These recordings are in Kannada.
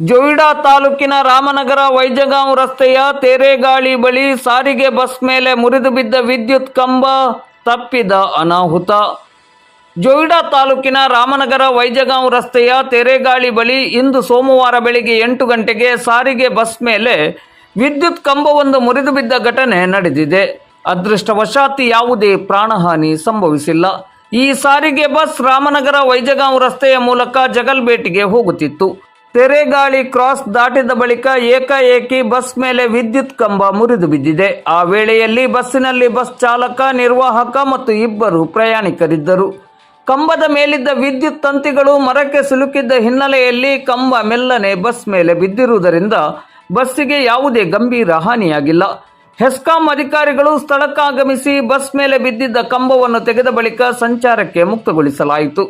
ಜೊಯ್ಡಾ ತಾಲೂಕಿನ ರಾಮನಗರ ವೈಜಗಾಂವ್ ರಸ್ತೆಯ ತೇರೆಗಾಳಿ ಬಳಿ ಸಾರಿಗೆ ಬಸ್ ಮೇಲೆ ಮುರಿದು ಬಿದ್ದ ವಿದ್ಯುತ್ ಕಂಬ ತಪ್ಪಿದ ಅನಾಹುತ. ಜೊಯ್ಡಾ ತಾಲೂಕಿನ ರಾಮನಗರ ವೈಜಗಾಂವ್ ರಸ್ತೆಯ ತೆರೆಗಾಳಿ ಬಳಿ ಇಂದು ಸೋಮವಾರ ಬೆಳಿಗ್ಗೆ ಎಂಟು ಗಂಟೆಗೆ ಸಾರಿಗೆ ಬಸ್ ಮೇಲೆ ವಿದ್ಯುತ್ ಕಂಬವೊಂದು ಮುರಿದು ಬಿದ್ದ ಘಟನೆ ನಡೆದಿದೆ. ಅದೃಷ್ಟವಶಾತ್ ಯಾವುದೇ ಪ್ರಾಣಹಾನಿ ಸಂಭವಿಸಿಲ್ಲ. ಈ ಸಾರಿಗೆ ಬಸ್ ರಾಮನಗರ ವೈಜಗಾಂವ್ ರಸ್ತೆಯ ಮೂಲಕ ಜಗಲ್ಬೇಟಿಗೆ ಹೋಗುತ್ತಿತ್ತು. ತೆರೆಗಾಳಿ ಕ್ರಾಸ್ ದಾಟಿದ ಬಳಿಕ ಏಕಾಏಕಿ ಬಸ್ ಮೇಲೆ ವಿದ್ಯುತ್ ಕಂಬ ಮುರಿದು ಬಿದ್ದಿದೆ. ಆ ವೇಳೆಯಲ್ಲಿ ಬಸ್ಸಿನಲ್ಲಿ ಬಸ್ ಚಾಲಕ, ನಿರ್ವಾಹಕ ಮತ್ತು ಇಬ್ಬರು ಪ್ರಯಾಣಿಕರಿದ್ದರು. ಕಂಬದ ಮೇಲಿದ್ದ ವಿದ್ಯುತ್ ತಂತಿಗಳು ಮರಕ್ಕೆ ಸಿಲುಕಿದ್ದ ಹಿನ್ನೆಲೆಯಲ್ಲಿ ಕಂಬ ಮೆಲ್ಲನೆ ಬಸ್ ಮೇಲೆ ಬಿದ್ದಿರುವುದರಿಂದ ಬಸ್ಸಿಗೆ ಯಾವುದೇ ಗಂಭೀರ ಹಾನಿಯಾಗಿಲ್ಲ. ಹೆಸ್ಕಾಂ ಅಧಿಕಾರಿಗಳು ಸ್ಥಳಕ್ಕಾಗಮಿಸಿ ಬಸ್ ಮೇಲೆ ಬಿದ್ದಿದ್ದ ಕಂಬವನ್ನು ತೆಗೆದ ಬಳಿಕ ಸಂಚಾರಕ್ಕೆ ಮುಕ್ತಗೊಳಿಸಲಾಯಿತು.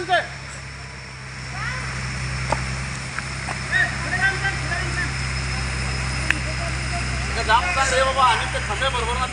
आमचं. जाम रे बाबा आम्ही ते खंबे बरोबर ना